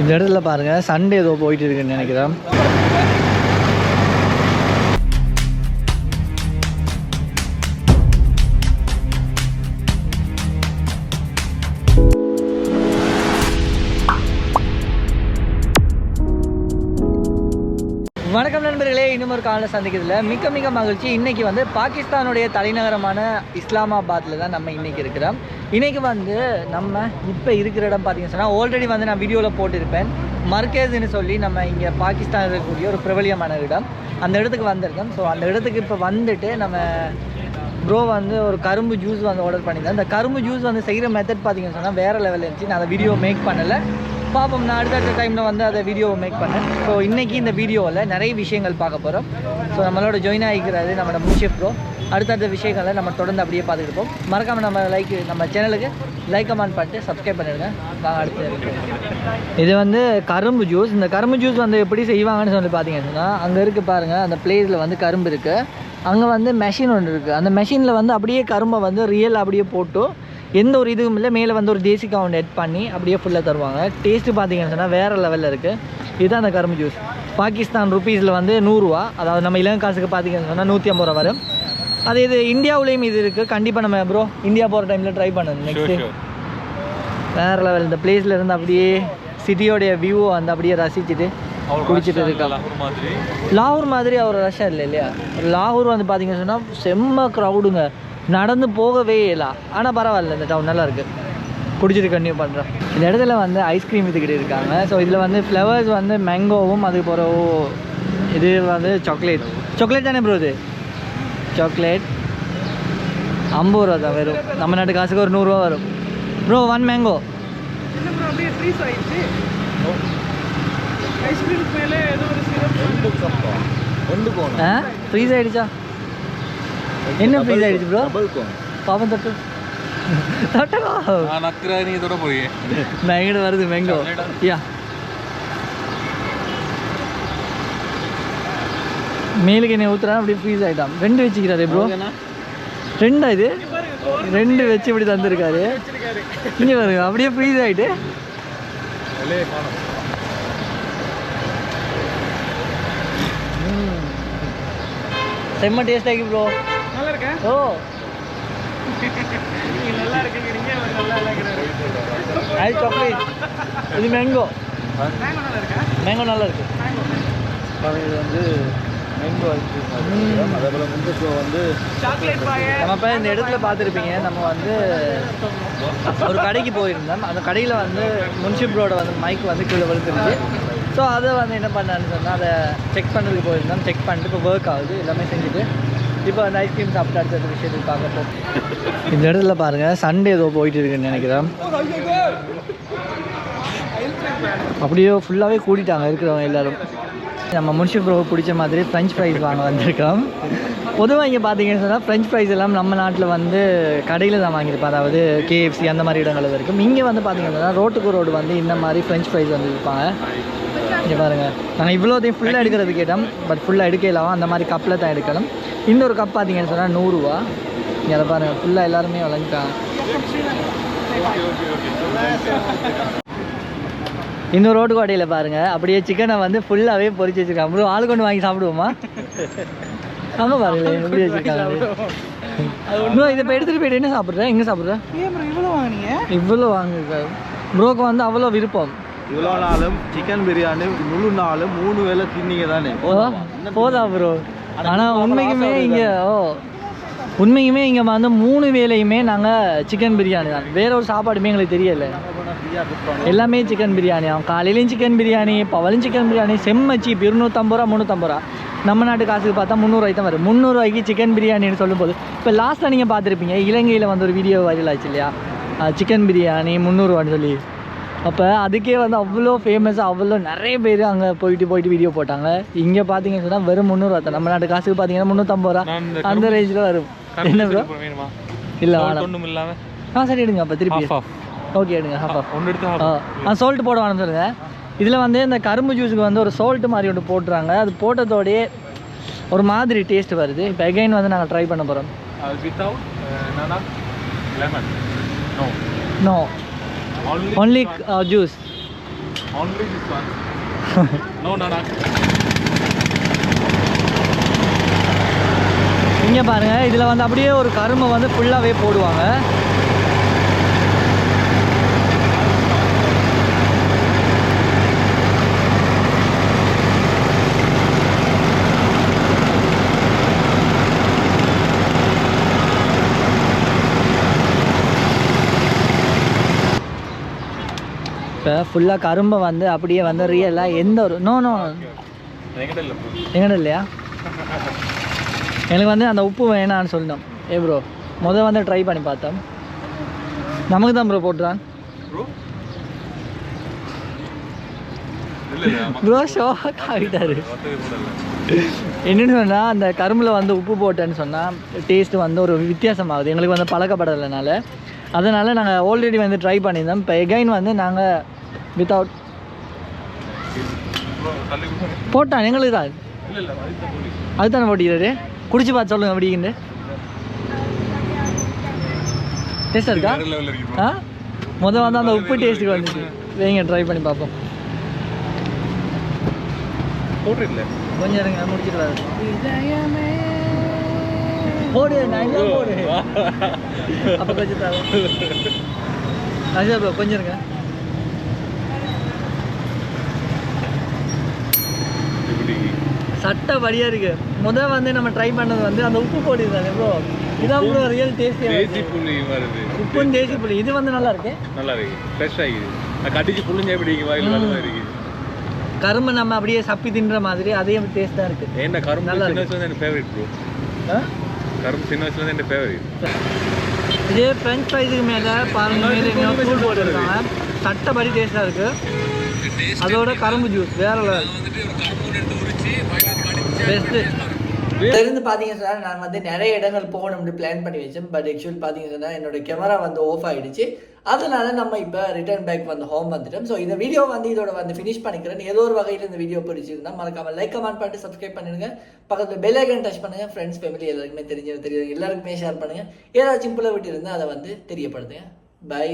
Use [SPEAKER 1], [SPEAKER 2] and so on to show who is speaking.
[SPEAKER 1] இந்த இடத்துல பாருங்கள் சண்டே ஏதோ போயிட்டு இருக்குன்னு நினைக்கிறேன். வணக்கம் நண்பர்களே இன்னும் ஒரு காலையில் சந்திக்கிறதுல மிக்க மிக மகிழ்ச்சி. இன்னைக்கு வந்து பாகிஸ்தானுடைய தலைநகரமான இஸ்லாமாபாத்தில் தான் நம்ம இன்னைக்கு இருக்கிறோம். இன்றைக்கி வந்து நம்ம இப்போ இருக்கிற இடம் பார்த்தீங்கன்னு சொன்னால் ஆல்ரெடி வந்து நான் வீடியோவில் போட்டிருப்பேன். மர்கேஸ்ன்னு சொல்லி நம்ம இங்கே பாகிஸ்தான் இருக்கக்கூடிய ஒரு பிரபலியமான இடம். அந்த இடத்துக்கு வந்திருக்கோம் ஸோ அந்த இடத்துக்கு இப்போ வந்துட்டு நம்ம ப்ரோ வந்து ஒரு கரும்பு ஜூஸ் வந்து ஆர்டர் பண்ணியிருந்தேன் அந்த கரும்பு ஜூஸ் வந்து செய்கிற மெத்தட் பார்த்தீங்கன்னு சொன்னால் வேறு லெவலில் இருந்துச்சு. நான் அதை வீடியோ மேக் பண்ணலை. பார்ப்போம் நான் அடுத்தடுத்த டைமில் வந்து அதை வீடியோவை மேக் பண்ணேன். ஸோ இன்றைக்கி இந்த வீடியோவில் நிறைய விஷயங்கள் பார்க்க போகிறோம் ஸோ நம்மளோட ஜாயின் ஆகிக்கிறது நம்மளோட மூஷிப் ப்ரோ அடுத்தடுத்த விஷயங்களை நம்ம தொடர்ந்து அப்படியே பார்த்துக்கிட்டு மறக்காமல் நம்ம லைக் நம்ம சேனலுக்கு லைக் கமெண்ட் பண்ணிட்டு சப்ஸ்கிரைப் பண்ணிடுங்க. வாங்க அடுத்து இது வந்து கரும்பு ஜூஸ் இந்த கரும்பு ஜூஸ் வந்து எப்படி செய்வாங்கன்னு சொல்லி பார்த்தீங்கன்னா அங்கே இருக்குது பாருங்கள் அந்த பிளேஸில் வந்து கரும்பு இருக்குது அங்கே வந்து மெஷின் ஒன்று இருக்குது அந்த மெஷினில் வந்து அப்படியே கரும்பை வந்து ரியல் அப்படியே போட்டு எந்த ஒரு இதுவும் இல்லை. மேலே வந்து ஒரு தேசிக்கா ஒன்று எட் பண்ணி அப்படியே ஃபுல்லாக தருவாங்க. டேஸ்ட்டு பார்த்தீங்கன்னு சொன்னால் வேறு லெவலில் இருக்குது இதுதான் அந்த கரும்பு ஜூஸ் பாகிஸ்தான் ருபீஸில் வந்து நூறுரூவா அதாவது நம்ம இலங்கை காசுக்கு பார்த்தீங்கன்னு சொன்னால் நூற்றி ஐம்பது ரூபா வரும். அது இது இந்தியாவுலேயும் இது இருக்குது கண்டிப்பாக நம்ம ப்ரோ இந்தியா போகிற டைமில் ட்ரை பண்ணணும் நெக்ஸ்ட்டு வேறு லெவல் இந்த பிளேஸில் இருந்து அப்படியே சிட்டியோடைய வியூவை வந்து அப்படியே ரசிச்சுட்டு குடிச்சிட்டு இருக்கலாம் லாகூர் மாதிரி. அவர் ரஷ்யா இல்லை இல்லையா? லாகூர் வந்து பார்த்தீங்கன்னு சொன்னால் செம்ம க்ரௌடுங்க நடந்து போகவே இல்லை. ஆனால் பரவாயில்ல இந்த டவுன் நல்லா இருக்கு. குடிச்சிட்டு கன்டினியூ பண்ணுறோம் இந்த இடத்துல வந்து ஐஸ்கிரீம் வித்துக்கிட்டு இருக்காங்க. ஸோ இதில் வந்து ஃப்ளவர்ஸ் வந்து மேங்கோவும் அதுக்கு பிறகு இது வந்து சாக்லேட் சாக்லேட் தானே ப்ரோ இது? சாக்லேட் ஐம்பது ரூபா தான் வரும் நம்ம நாட்டு காசுக்கு ஒரு நூறுரூவா வரும். ப்ரோ ஒன் மேங்கோ
[SPEAKER 2] ஃப்ரீஸ் ஆயிடுச்சு?
[SPEAKER 1] என்ன ஃப்ரீஸ் ஆகிடுச்சு ப்ரோ பாப்பம் தொட்டு. தொட்டகோ
[SPEAKER 3] நான் நக்குற நீ தொட போய்
[SPEAKER 1] நான் எங்கிட்ட வருது மேங்கோ யா மேலுக்கு என்ன ஊத்துறா அப்படியே ஃப்ரீஸ் ஆகிட்டான் ரெண்டு வச்சுக்கிறாரு ப்ரோ ரெண்டா இது? ரெண்டு வச்சு இப்படி தந்திருக்காரு. இங்கே பாருங்க அப்படியே ஃப்ரீஸ் ஆகிட்டு செம்ம டேஸ்ட் ஆகி ப்ரோ ஓ. அது சாக்லேட் இது மேங்கோ
[SPEAKER 2] மேங்கோ நல்லா இருக்கா?
[SPEAKER 1] மேங்கோ நல்லா இருக்கு.
[SPEAKER 3] இது வந்து மேங்கோ ஐஸ்கிரீம் அதே போல் முந்தோ வந்து
[SPEAKER 2] சாக்லேட்
[SPEAKER 1] நம்ம இப்போ இந்த இடத்துல பார்த்துருப்பீங்க. நம்ம வந்து ஒரு கடைக்கு போயிருந்தோம். அந்த கடையில் வந்து முன்சிப் ரோட வந்து மைக் வந்து கீழே விழுந்துருச்சு. ஸோ அதை வந்து என்ன பண்ணான்னு சொன்னால் அதை செக் பண்ணுறதுக்கு போயிருந்தோம். செக் பண்ணிட்டு இப்போ ஒர்க் ஆகுது. எல்லாமே செஞ்சுட்டு இப்போ அந்த ஐஸ்கிரீம் சாப்பிட்டு அடுத்த விஷயத்துக்கு பார்க்க போகும் இந்த இடத்துல பாருங்கள் சண்டே ஏதோ போயிட்டு இருக்குன்னு நினைக்கிறேன். அப்படியே ஃபுல்லாகவே கூட்டிட்டாங்க இருக்கிறவங்க எல்லாரும். நம்ம முன்ஷி ப்ரோ பிடிச்ச மாதிரி ஃப்ரெஞ்ச் ஃப்ரைஸ் வாங்க வந்திருக்கோம். பொதுவாக இங்கே பார்த்தீங்கன்னு சொன்னால் ஃப்ரெஞ்ச் ஃப்ரைஸ் எல்லாம் நம்ம நாட்டில் வந்து கடையில் தான் வாங்கியிருப்போம். அதாவது கேஎஃப்சி அந்த மாதிரி இடங்களில் இருக்கும். இங்கே வந்து பார்த்தீங்கன்னா ரோட்டுக்கு ரோடு வந்து இந்த மாதிரி ஃப்ரெஞ்ச் ஃப்ரைஸ் வந்து விற்பாங்க. இங்கே பாருங்கள் நாங்கள் இவ்வளோதையும் ஃபுல்லாக எடுக்கிறது கேட்டோம். பட் ஃபுல்லாக எடுக்கலாம் அந்த மாதிரி கப்பில் தான் எடுக்கணும். இந்த ஒரு கப் பார்த்தீங்கன்னு சொன்னால் நூறுரூவா. இங்கே அதை பாருங்கள் ஃபுல்லாக எல்லாருமே விளைஞ்சிட்டாங்க இந்த ரோட்டு கோட்டையில் பாருங்க. அப்படியே சிக்கனை வந்து ஃபுல்லாகவே பொரிச்சு வச்சிருக்காங்க. ப்ரோ ஆளு கொண்டு வாங்கி சாப்பிடுவோமா? அங்கே பாருங்களேன் எப்படி வச்சிருக்காங்க ப்ரோ இதை இப்போ எடுத்துகிட்டு போயிட்டு என்ன சாப்பிட்றேன் எங்கே சாப்பிட்றேன்
[SPEAKER 2] இவ்வளோ வாங்குனீங்க?
[SPEAKER 1] இவ்வளோ வாங்கிருக்காரு ப்ரோக்கு வந்து அவ்வளோ விருப்பம்.
[SPEAKER 3] இவ்வளோ நாளும் சிக்கன் பிரியாணி முழு நாளும் மூணு வேளை தின்னீங்க தானே?
[SPEAKER 1] போதா ப்ரோ. ஆனால் உண்மைக்குமே இங்கே ஓ உண்மைக்குமே இங்கே வந்து மூணு வேலையுமே நாங்கள் சிக்கன் பிரியாணி தான். வேற ஒரு சாப்பாடுமே எங்களுக்கு தெரியல. எல்லாமே சிக்கன் பிரியாணி அவன் காலையிலையும் சிக்கன் பிரியாணி பவலும் சிக்கன் பிரியாணி செம்ம சீப் இருநூற்றம்பது ரூபா முந்நூற்றம்பது ரூபா. நம்ம நாட்டு காசுக்கு பார்த்தா முந்நூறுவாய்க்கு தான் வரும். முந்நூறுவாய்க்கு சிக்கன் பிரியாணின்னு சொல்லும்போது இப்போ லாஸ்ட்டாக நீங்கள் பார்த்துருப்பீங்க இலங்கையில் வந்து ஒரு வீடியோ வைரல் ஆச்சு இல்லையா? சிக்கன் பிரியாணி முந்நூறுவான்னு சொல்லி. அப்போ அதுக்கே வந்து அவ்வளோ ஃபேமஸாக அவ்வளோ நிறைய பேர் அங்கே போயிட்டு போயிட்டு வீடியோ போட்டாங்க. இங்கே பார்த்தீங்கன்னு சொன்னால் வெறும் முந்நூறுவா தான். நம்ம நாட்டு காசுக்கு பார்த்தீங்கன்னா முந்நூற்றம்பது ரூபா. அந்த ரேஞ்சில் வரும். என்ன ப்ரோ இல்லை
[SPEAKER 3] ஒன்றும் இல்லாம?
[SPEAKER 1] ஆ சரி எடுங்க. அப்போ திருப்பி. ஓகே எடுங்க ஹாஃப்
[SPEAKER 3] ஒன்று எடுத்து
[SPEAKER 1] ஆ சால்ட் போட வேணும்னு சொல்லுங்க. இதில் வந்து இந்த கரும்பு ஜூஸுக்கு வந்து ஒரு சால்ட் மாதிரி ஒன்று போட்டுறாங்க. அது போட்டதோடயே ஒரு மாதிரி டேஸ்ட் வருது. இப்போ எகைன் வந்து நாங்கள் ட்ரை பண்ண போகிறோம்
[SPEAKER 3] நோ
[SPEAKER 1] ஒன்லி ஜூஸ். இங்கே பாருங்க இதில் வந்து அப்படியே ஒரு கரும்பை வந்து ஃபுல்லாகவே போடுவாங்க. ஃபுல்லாக கரும்பை வந்து அப்படியே வந்து ரியலாக எந்த ஒரு நோ நோ
[SPEAKER 3] என்கிட்ட
[SPEAKER 1] எங்கட இல்லையா எனக்கு வந்து அந்த உப்பு வேணான்னு சொல்லணும் ஏ ப்ரோ முதல் வந்து ட்ரை பண்ணி பார்த்தோம். நமக்கு தான் ப்ரோ போட்டுறான் ப்ரோ ஷோக் ஆகிட்டாரு. என்னென்னு சொன்னால் அந்த கரும்பில் வந்து உப்பு போட்டேன்னு சொன்னால் டேஸ்ட்டு வந்து ஒரு வித்தியாசமாகுது. எங்களுக்கு வந்து பழக்கப்படலைனால அதனால் நாங்கள் ஆல்ரெடி வந்து ட்ரை பண்ணியிருந்தோம். இப்போ எகைன் வந்து நாங்கள் வித்தவுட். போட்டான் எங்களுக்கு தான்
[SPEAKER 3] இல்ல இல்ல அதுதான்
[SPEAKER 1] போட்டிக்கிறாரு குடிச்சு பார்த்து சொல்லுங்க அப்படிங்கிட்டு டேஸ்ட் இருக்கா. ஆ? முதல் வந்து அந்த உப்பு டேஸ்ட்டுக்கு வந்துச்சு. வைங்க ட்ரை பண்ணி பார்ப்போம்? கொஞ்சம் இருங்க முடிச்சிட்டு வர போடு போடு. அப்போ கொஞ்சம் தர அஜய் ப்ரோ கொஞ்சம் இருங்க.
[SPEAKER 3] இப்படி
[SPEAKER 1] சட்டை வழியாக இருக்கு. முதல் வந்து நம்ம ட்ரை பண்ணது வந்து அந்த உப்பு பொடி தானே ப்ரோ இதான் ப்ரோ ரியல்
[SPEAKER 3] தேசி
[SPEAKER 1] டேஸ்டியாக
[SPEAKER 3] புள்ளி வருது.
[SPEAKER 1] உப்பும் தேசி புளி இது வந்து நல்லா இருக்கு.
[SPEAKER 3] நல்லா இருக்கு. ஃப்ரெஷ் ஆகிது கடிச்சு புள்ளிஞ்சா எப்படி இருக்கு? வாயில் நல்ல
[SPEAKER 1] கரும்பு நம்ம அப்படியே சப்பி தின்ற மாதிரி அதே டேஸ்ட்டாக இருக்கு.
[SPEAKER 3] ஏன்டா கரும்பு
[SPEAKER 1] நல்லா இருக்கு.
[SPEAKER 3] எனக்கு ஃபேவரட் ப்ரோ? கரும்பு சின்ன வயசுல எனக்கு ஃபேவரட்
[SPEAKER 1] இதே ஃப்ரெஞ்ச் ஃப்ரைஸுக்கு மேலே பாருங்க போட்டுருக்காங்க. சட்டப்படி டேஸ்ட்டாக இருக்கு. அதோட கரும்பு ஜூஸ் வேற பெஸ்ட்டு இருந்து பார்த்தீங்க சார் நான் வந்து நிறைய இடங்கள் போகணும்னு பிளான் பண்ணி வச்சேன். பட் ஆக்சுவல் பார்த்தீங்க சொன்னால் என்னோட கேமரா வந்து ஆஃப் ஆகிடுச்சு அதனால நம்ம இப்போ ரிட்டர்ன் பேக் வந்து ஹோம் வந்துட்டோம். ஸோ இந்த வீடியோ வந்து இதோட வந்து ஃபினிஷ் பண்ணிக்கிறேன். ஏதோ ஒரு வகையில் இந்த வீடியோ பிடிச்சிருந்தா மறக்காம லைக் கமெண்ட் பண்ணிட்டு சப்ஸ்கிரைப் பண்ணிடுங்க. பக்கத்தில் பெல் ஐக்கன் டச் பண்ணுங்க. ஃப்ரெண்ட்ஸ் ஃபேமிலி எல்லாருக்குமே தெரிஞ்சது தெரியும் எல்லாருக்குமே ஷேர் பண்ணுங்க. ஏதாச்சும் சிம்பிளாக விட்டு இருந்தால் அதை வந்து தெரியப்படுத்துங்க. பை